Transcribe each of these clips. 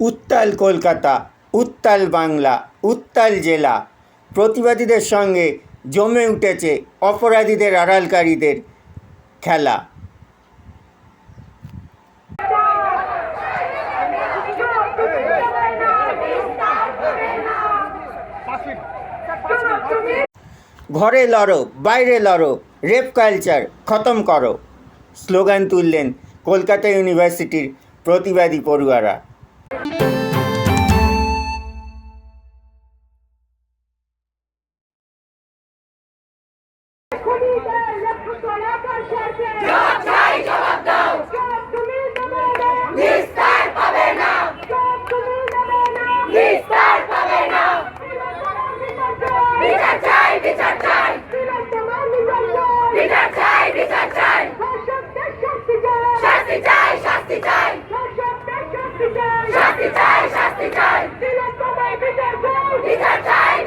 উত্তাল কলকাতা, উত্তাল বাংলা, উত্তাল জেলা। প্রতিবাদীদের সঙ্গে জমে উঠেছে অপরাধীদের, আড়ালকারীদের খেলা। ঘরে লড়ো, বাইরে লড়ো, রেপ কালচার খতম করো। স্লোগান তুললেন কলকাতা ইউনিভার্সিটির প্রতিবাদী পড়ুয়ারা।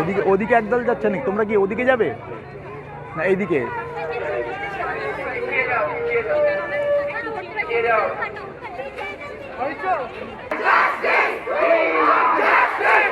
ওদিকে ওদিকে একদল যাচ্ছে নাকি? তোমরা কি ওদিকে যাবে? না এইদিকে। Justice! We want justice!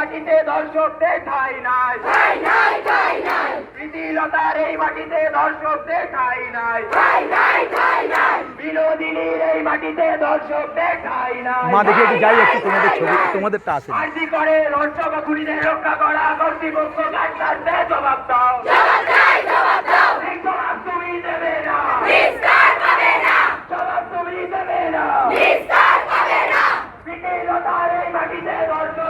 মাটিতে দর্শক দেখাই নাই। প্রীতিলতার এই মাটিতে দর্শক দেখাই নাই। বিনোদিনীর এই মাটিতে দর্শক দেখাই নাই। মা দেখে একটু যাই একটু তোমাদের ছবি তোমাদের তা আছে আরজি করে দর্শক খুনিদের রক্ষা করা কর্তৃপক্ষ ডাক্তারদের জবাব দাও। জবাব দাও জবাব দাও। জবাব তুমি দেবে না। নিস্তার মাটিতে দর্শক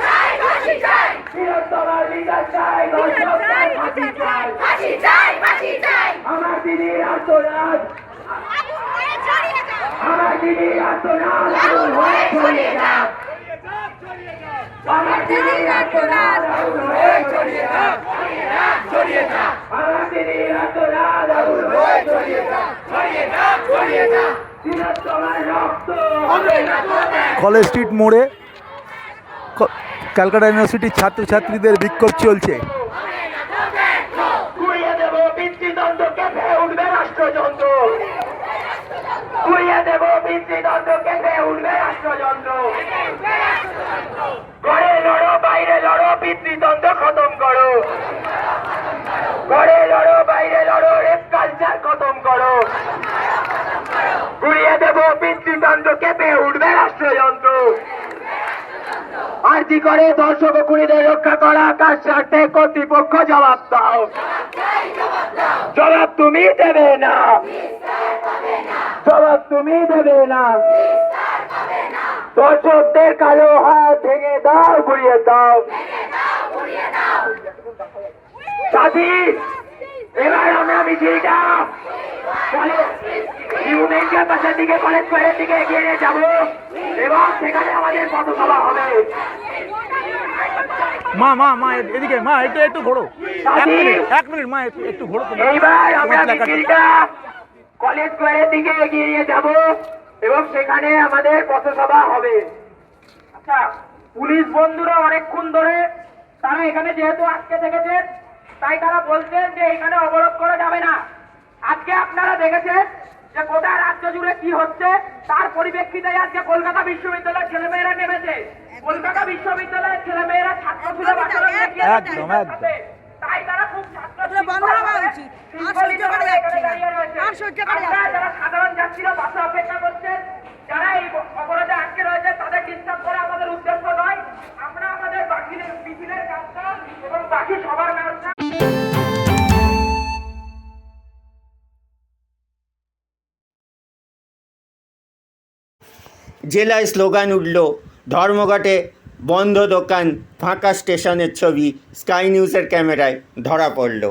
বিচার চাই দর্শকদের চাই ফাঁসি চাই ফাঁসি চাই আমার দিদির আত্মরাজ আমার দিদির আত্মরাজ আগুন হয়ে ছড়িয়ে যাক আমার দিদির আত্মরাজ আগুন হয়ে ছড়িয়ে যাক আমার দিদির আত্মরাজ আগুন হয়ে ছড়িয়ে যাক ছড়িয়ে যাক ছড়িয়ে যাক বৃহত্তমার রক্ত। হবে না তোদের কলেজ স্ট্রিট মোড়ে ক- ক্যালকাটা ইউনিভার্সিটির ছাত্রছাত্রীদের বিক্ষোভ চলছে। উঠবে রাষ্ট্রযন্ত্র। লড়ো, বাইরে লড়ো খতম করো। ঘরে লড়ো, বাইরে লড়ো, রেপ কালচার খতম করো ঘুরিয়ে দেব পিতৃদণ্ড কেঁপে উঠবে রাষ্ট্রযন্ত্র আরজি করে, দর্শক কুড়িদের রক্ষা করা কার স্বার্থে কর্তৃপক্ষ জবাব দাও। জবাব তুমি দেবে না। জবাব তুমি দেবে না। দর্শকদের কালো হাত ভেঙে দাও ঘুরিয়ে দাও। সাথী, এবার আমরা মিছিলটা ইউনিয়ন ক্যাম্পাসের দিকে, কলেজ স্কোয়ারের দিকে এগিয়ে যাব। এবং সেখানে আমাদের পথসভা হবে। মা মা মা এদিকে মা একটু একটু ঘোরো। এক মিনিট এক মিনিট মা একটু ঘোরো এইবার আমরা মিছিলটা কলেজ স্কোয়ারের দিকে এগিয়ে নিয়ে যাব এবং সেখানে আমাদের পথসভা হবে। আচ্ছা পুলিশ বন্ধুরা অনেকক্ষণ ধরে তারা এখানে যেহেতু আটকে থেকেছেন তাই তারা বলছেন যে এখানে অবরোধ করা যাবে না। আজকে আপনারা দেখেছেন যে গোটা রাজ্য জুড়ে কি হচ্ছে তার পরিপ্রেক্ষিতে আজকে কলকাতা বিশ্ববিদ্যালয়ের ছেলেমেয়েরা নেমেছে। কলকাতা বিশ্ববিদ্যালয়ের ছেলেমেয়েরা ছাত্র ছিল একদম, একদম। তাই তারা খুব। যারা সাধারণ যাত্রীরা বাসে অপেক্ষা করছেন যারা এই অপরাধে আটকে রয়েছে তাদের ডিস্টার্ব করা আমাদের উদ্দেশ্য নয়। আমরা আমাদের বাকি মিছিলের কাজটা এবং বাকি সবার জেলায় স্লোগান উঠল ধর্মঘটে বন্ধ দোকান ফাঁকা স্টেশনের ছবি স্কাই নিউজের ক্যামেরায় ধরা পড়ল।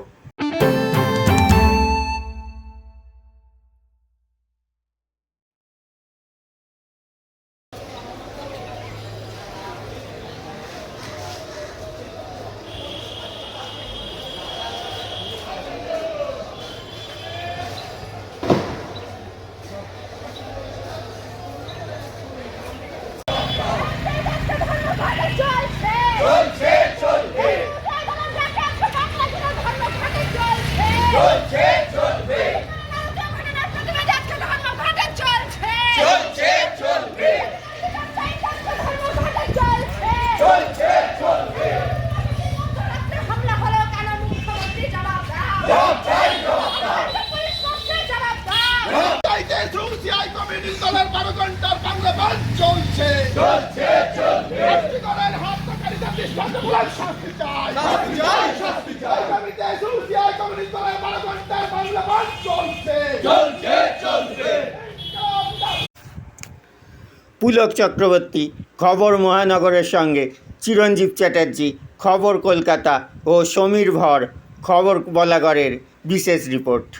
বাংলা চলছে চলছে। চলবে হত্যাকারীদের দৃষ্টান্তমূলক শাস্তি চাই। শাস্তি চাই শাস্তি চাই। আগামীতে সিআই কমিউনিস্ট দলের বারো ঘণ্টার বাংলা বন্ধ চলছে। চলছে চলবে পুলক চক্রবর্তী খবর মহানগরের সঙ্গে চিরঞ্জীব চ্যাটার্জি খবর কলকাতা ও সমীর ভর খবর বলাগড়ের বিশেষ রিপোর্ট।